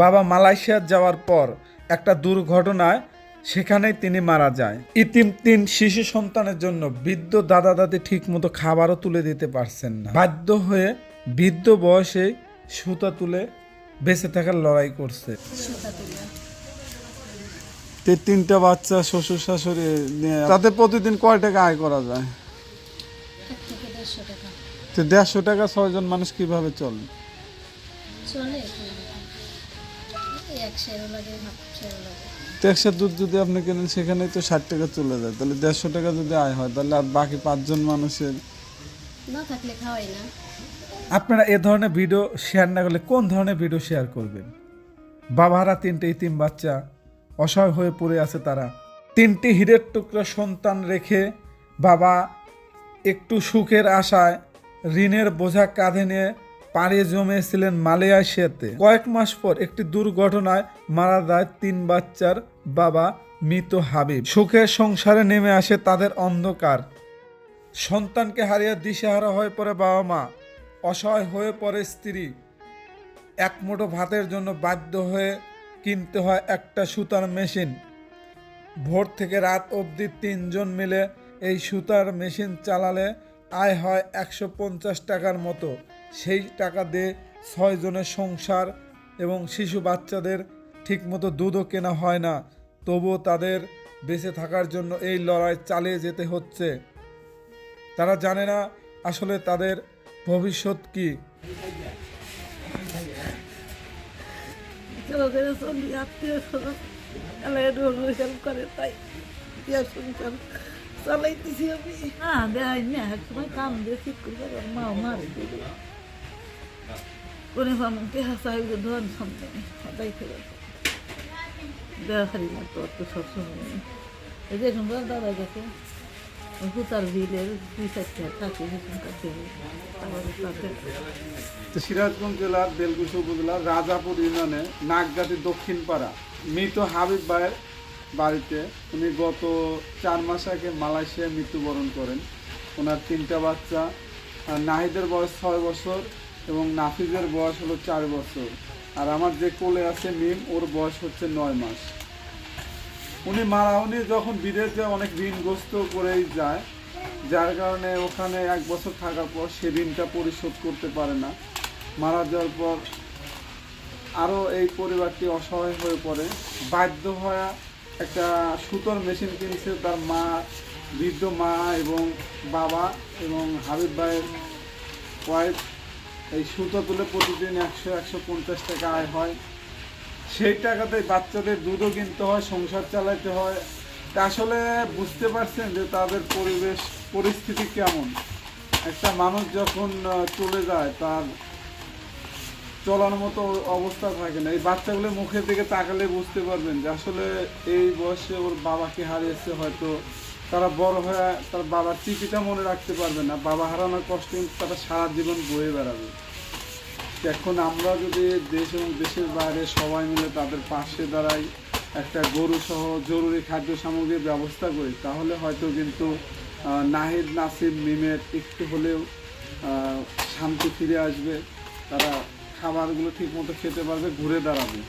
বাবা মালয়েশিয়া যাওয়ার পর একটা দুর্ঘটনায় সেখানেই তিনি মারা যায়। ইতিম তিন শিশু সন্তানের জন্য বৃদ্ধ দাদা দাদি ঠিক মতো খাবারও তুলে দিতে পারছেন না। বাধ্য হয়ে বৃদ্ধ বয়সে সুতা তুলে বেঁচে থাকার লড়াই করছে। তুলে। তিনটা বাচ্চা শ্বশুর শাশুড়ি নিয়ে তাতে প্রতিদিন কয় টাকা আয় করা যায়? দেড়শো টাকা। তো দেড়শো টাকা ছয়জন মানুষ কীভাবে চলে? চলে তো একশো দুধ যদি আপনি কেনেন সেখানে তো ষাট টাকা চলে যায় তাহলে দেড়শো টাকা যদি আয় হয় তাহলে আর বাকি পাঁচজন মানুষের না থাকলে খাওয়াই না। আপনারা এ ধরনের ভিডিও শেয়ার না করলে কোন ধরনের ভিডিও শেয়ার করবেন? বাবারা তিনটে ইতিম বাচ্চা অসহায় হয়ে পড়ে আছে তারা। তিনটি হীরের টুকরা সন্তান রেখে বাবা একটু সুখের আশায় ঋণের বোঝা কাঁধে নিয়ে পাড়িয়ে জমেছিলেন মালয়েশিয়াতে। কয়েক মাস পর একটি দুর্ঘটনায় মারা যায় তিন বাচ্চার বাবা মৃত হাবিব। সুখের সংসারে নেমে আসে তাদের অন্ধকার। সন্তানকে হারিয়ে দিশেহারা হয়ে পড়ে বাবা মা। অসহায় হয়ে পড়ে স্ত্রী। এক মুঠো ভাতের জন্য বাধ্য হয়ে কিনতে হয় একটা সুতার মেশিন। ভোর থেকে রাত অবধি তিনজন মিলে এই সুতার মেশিন চালালে আয় হয় একশো পঞ্চাশ টাকার মতো। সেই টাকা দিয়ে ছয়জনের সংসার এবং শিশু বাচ্চাদের ঠিকমতো দুধও কেনা হয় না। তবুও তাদের বেঁচে থাকার জন্য এই লড়াই চালিয়ে যেতে হচ্ছে। তারা জানে না আসলে তাদের ভবিষ্যৎ কি। করে তাই সংসার চালাইতেছি আমি। না দেয় না এক সময় কাম দিয়ে ঠিক করবে মা মারে। দিবে কোনে ভামকে হাসাই ধন সম্মান সদাই ফেলে দেওয়া খালি না তো অত সবসময় নেই এই যে সুন্দর দাদা গেছে হুতার বিলের দুই চারটে থাকে সেখানকার দেবে তারপরে তাদের তো সিরাজগঞ্জ জেলার বেলগুসি উপজেলার রাজাপুর ইউনিয়নে নাগগাতি দক্ষিণ পাড়া মৃত হাবিব ভাইয়ের বাড়িতে উনি গত চার মাস আগে মালয়েশিয়ায় মৃত্যুবরণ করেন। ওনার তিনটা বাচ্চা নাহিদের বয়স ছয় বছর। এবং নাফিজের বয়স হলো চার বছর। আর আমার যে কোলে আছে মিম ওর বয়স হচ্ছে নয় মাস। উনি মারা, উনি যখন বিদেশে অনেক ঋণগ্রস্ত করেই যায়। যার কারণে ওখানে এক বছর থাকার পর সে ঋণটা পরিশোধ করতে পারে না। মারা যাওয়ার পর আরও এই পরিবারটি অসহায় হয়ে পড়ে। বাধ্য হয়ে একটা সুতোর মেশিন কিনছে তার মা, বৃদ্ধ মা এবং বাবা এবং হাবিব ভাইয়ের ওয়াইফ এই সুতো তুলে প্রতিদিন একশো একশো পঞ্চাশ টাকা আয় হয়। সেই টাকাতে বাচ্চাদের দুধও কিনতে হয়, সংসার চালাতে হয়। তা আসলে বুঝতে পারছেন যে তাদের পরিবেশ, পরিস্থিতি কেমন? একটা মানুষ যখন চলে যায়, তার চলার মতো অবস্থা থাকে না। এই বাচ্চাগুলো মুখের দিকে তাকালে বুঝতে পারবেন যে আসলে এই বয়সে ওর বাবাকে হারিয়েছে হয়তো তারা বড় হয়ে তার বাবার চিঠিটা মনে রাখতে পারবে না। বাবা হারানোর কষ্ট তারা সারা জীবন বয়ে বেড়াবে। এখন আমরা যদি দেশ এবং দেশের বাইরে সবাই মিলে তাদের পাশে দাঁড়াই, একটা গরু সহ জরুরি খাদ্য সামগ্রীর ব্যবস্থা করি, তাহলে হয়তো কিন্তু নাহিদ নাসিব মিমের একটু হলেও শান্তি ফিরে আসবে। তারা খাবারগুলো ঠিক মতো খেতে পারবে, ঘুরে দাঁড়াবে।